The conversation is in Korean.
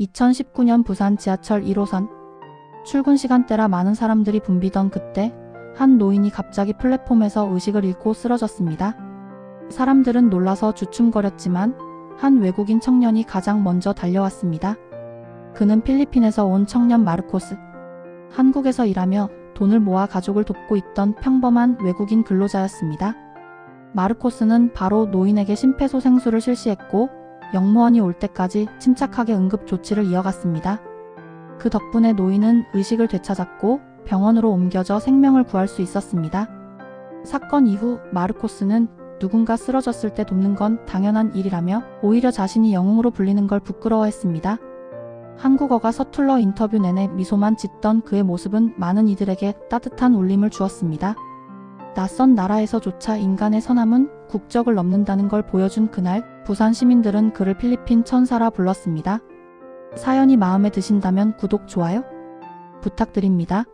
2019년 부산 지하철 1호선 출근 시간대라 많은 사람들이 붐비던 그때 한 노인이 갑자기 플랫폼에서 의식을 잃고 쓰러졌습니다. 사람들은 놀라서 주춤거렸지만 한 외국인 청년이 가장 먼저 달려왔습니다. 그는 필리핀에서 온 청년 마르코스. 한국에서 일하며 돈을 모아 가족을 돕고 있던 평범한 외국인 근로자였습니다. 마르코스는 바로 노인에게 심폐소생술을 실시했고 영무원이 올 때까지 침착하게 응급 조치를 이어갔습니다. 그 덕분에 노인은 의식을 되찾았고 병원으로 옮겨져 생명을 구할 수 있었습니다. 사건 이후 마르코스는 누군가 쓰러졌을 때 돕는 건 당연한 일이라며 오히려 자신이 영웅으로 불리는 걸 부끄러워했습니다. 한국어가 서툴러 인터뷰 내내 미소만 짓던 그의 모습은 많은 이들에게 따뜻한 울림을 주었습니다. 낯선 나라에서조차 인간의 선함은 국적을 넘는다는 걸 보여준 그날 부산 시민들은 그를 필리핀 천사라 불렀습니다. 사연이 마음에 드신다면 구독, 좋아요 부탁드립니다.